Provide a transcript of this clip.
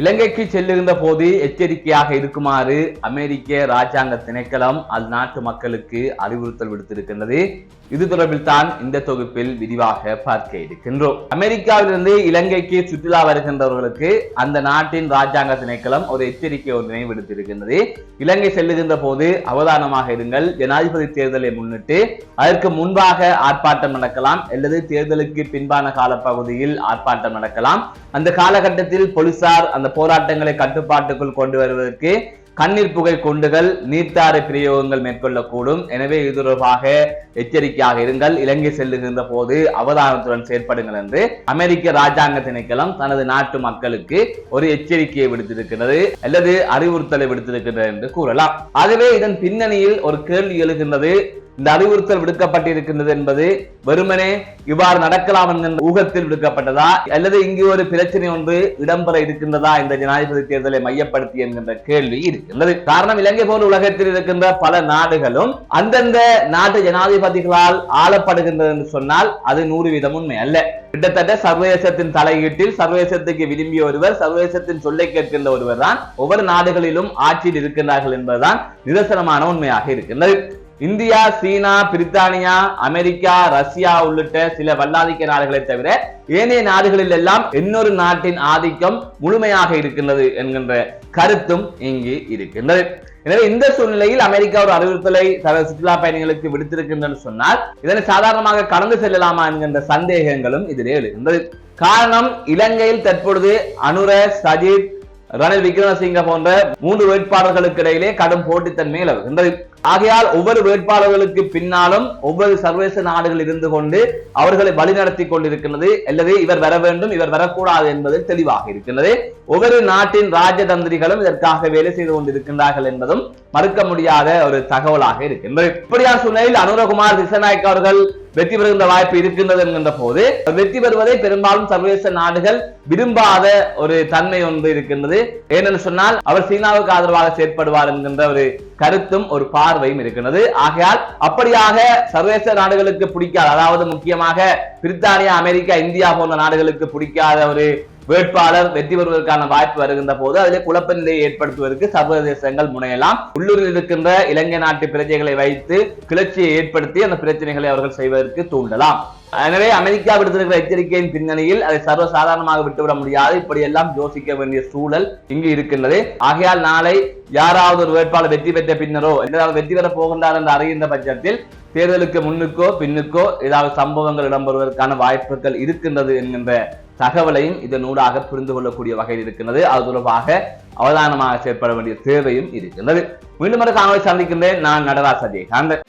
இலங்கைக்கு செல்லுகின்ற போது எச்சரிக்கையாக இருக்குமாறு அமெரிக்க ராஜாங்க திணைக்களம் அந்நாட்டு மக்களுக்கு அறிவுறுத்தல் விடுத்திருக்கின்றது. இது தொடர்பில் தான் இந்த தொகுப்பில் விரிவாக பார்க்க இருக்கின்றோம். அமெரிக்காவிலிருந்து இலங்கைக்கு சுற்றுலா வருகின்றவர்களுக்கு அந்த நாட்டின் ராஜாங்க திணைக்களம் ஒரு எச்சரிக்கை ஒன்றினை விடுத்திருக்கின்றது. இலங்கை செல்லுகின்ற போது அவதானமாக இருங்கள். ஜனாதிபதி தேர்தலை முன்னிட்டு அதற்கு முன்பாக ஆர்ப்பாட்டம் நடக்கலாம். அல்லது தேர்தலுக்கு பின்பான காலப்பகுதியில் ஆர்ப்பாட்டம் நடக்கலாம். அந்த காலகட்டத்தில் போலீசார் அந்த போராட்டங்களை கட்டுப்பாட்டுக்குள் கொண்டு வருவதற்கு கண்ணீர் புகை குண்டுகள் நீர்த்தாறு பிரயோகங்கள் மேற்கொள்ளக்கூடும். எனவே இது தொடர்பாக எச்சரிக்கையாக இருங்கள். இலங்கை செல்லுகின்ற போது அவதானத்துடன் செயற்படுங்கள் என்று அமெரிக்க ராஜாங்க திணைக்களம் தனது நாட்டு மக்களுக்கு ஒரு எச்சரிக்கையை விடுத்திருக்கிறது அல்லது அறிவுறுத்தலை விடுத்திருக்கிறது என்று கூறலாம். ஆகவே இதன் பின்னணியில் ஒரு கேள்வி எழுகின்றது. இந்த அறிவுறுத்தல் விடுக்கப்பட்டிருக்கின்றது என்பது வெறுமனே இவ்வாறு நடக்கலாம் என்கின்ற ஊகத்தில் விடுக்கப்பட்டதா? அல்லது இங்கு ஒரு பிரச்சனை ஒன்று இடம்பெற இருக்கின்றதா இந்த ஜனாதிபதி தேர்தலை மையப்படுத்தி என்கின்ற கேள்வி இருக்கின்றது. காரணம் இலங்கை போன்ற உலகத்தில் இருக்கின்ற பல நாடுகளும் அந்தந்த நாட்டு ஜனாதிபதிகளால் ஆளப்படுகின்றது என்று சொன்னால் அது நூறு வீதம் உண்மை அல்ல. கிட்டத்தட்ட சர்வதேசத்தின் தலையீட்டில் சர்வதேசத்துக்கு விரும்பிய ஒருவர் சர்வதேசத்தின் சொல்லை கேட்கின்ற ஒருவர் தான் ஒவ்வொரு நாடுகளிலும் ஆட்சியில் இருக்கின்றார்கள் என்பதுதான் நிதர்சனமான உண்மையாக இருக்கின்றது. இந்தியா சீனா பிரித்தானியா அமெரிக்கா ரஷ்யா உள்ளிட்ட சில வல்லாதிக்க நாடுகளை தவிர ஏனைய நாடுகளில் எல்லாம் இன்னொரு நாட்டின் ஆதிக்கம் முழுமையாக இருக்கின்றது என்கின்ற கருத்தும் இங்கு இருக்கின்றது. எனவே இந்த சூழ்நிலையில் அமெரிக்கா ஒரு அறிவுறுத்தலை சுற்றுலா பயணிகளுக்கு விடுத்திருக்கின்றன சொன்னால் இதனை சாதாரணமாக கடந்து செல்லலாமா என்கின்ற சந்தேகங்களும் இதிலே எழுகின்றது. காரணம் இலங்கையில் தற்பொழுது அனுர சஜித் ரணில் விக்ரமசிங்க போன்ற மூன்று வேட்பாளர்களுக்கு இடையிலே கடும் போட்டித்தன்மை நிலவுகின்றது. ஆகையால் ஒவ்வொரு வேட்பாளர்களுக்கு பின்னாலும் ஒவ்வொரு சர்வதேச நாடுகள் இருந்து கொண்டு அவர்களை வழிநடத்தி கொண்டிருக்கிறது அல்லது இவர் வர வேண்டும் இவர் வரக்கூடாது என்பது தெளிவாக இருக்கிறது ஒவ்வொரு நாட்டின் ராஜதந்திரிகளும் இதற்காக வேலை செய்து கொண்டிருக்கின்றார்கள் என்பதும் மறுக்க முடியாத ஒரு தகவலாக இருக்கின்றது. இப்படியான சூழ்நிலையில் அனுரகுமார் திசநாயக் அவர்கள் வெற்றி பெறுகின்ற வாய்ப்பு இருக்கின்றது என்கின்ற போது வெற்றி பெறுவதை பெரும்பாலும் சர்வதேச நாடுகள் விரும்பாத ஒரு தன்மை ஒன்று இருக்கின்றது. ஏனென்று சொன்னால் அவர் சீனாவுக்கு ஆதரவாக செயற்படுவார் என்கின்ற ஒரு கருத்தும் ஒரு பா பார்வையும் இருக்கிறது ஆகையால் அப்படியாக சர்வதேச நாடுகளுக்கு பிடிக்காத அதாவது முக்கியமாக பிரித்தானியா அமெரிக்கா இந்தியா போன்ற நாடுகளுக்கு பிடிக்காத ஒரு வேட்பாளர் வெற்றி பெறுவதற்கான வாய்ப்பு வருகின்ற போது அதிலே குழப்ப நிலையை ஏற்படுத்துவதற்கு சர்வதேசங்கள் முனையலாம். உள்ளூரில் இருக்கின்ற இலங்கை நாட்டு பிரஜைகளை வைத்து கிளர்ச்சியை ஏற்படுத்தி அந்த பிரச்சனைகளை அவர்கள் செய்வதற்கு தூண்டலாம். எனவே அமெரிக்கா விடுத்திருக்கிற எச்சரிக்கையின் பின்னணியில் அதை சர்வசாதாரணமாக விட்டுவிட முடியாது. இப்படியெல்லாம் யோசிக்க வேண்டிய சூழல் இங்கு இருக்கின்றது. ஆகையால் நாளை யாராவது ஒரு வேட்பாளர் வெற்றி பெற்ற பின்னரோ என்றால் வெற்றி பெற போகின்றார் என்று அறிகின்ற பட்சத்தில் தேர்தலுக்கு முன்னுக்கோ பின்னுக்கோ ஏதாவது சம்பவங்கள் இடம்பெறுவதற்கான வாய்ப்புகள் இருக்கின்றது என்கின்ற தகவலையும் இதனூடாக புரிந்து கொள்ளக்கூடிய வகையில் இருக்கின்றது. அது தொடர்பாக அவதானமாக செயற்பட வேண்டிய தேவையும் இருக்கின்றது. மீண்டும் ஒரு காணொலி சந்திக்கின்றேன். நான் நடராஜ் அஜயகாந்தன்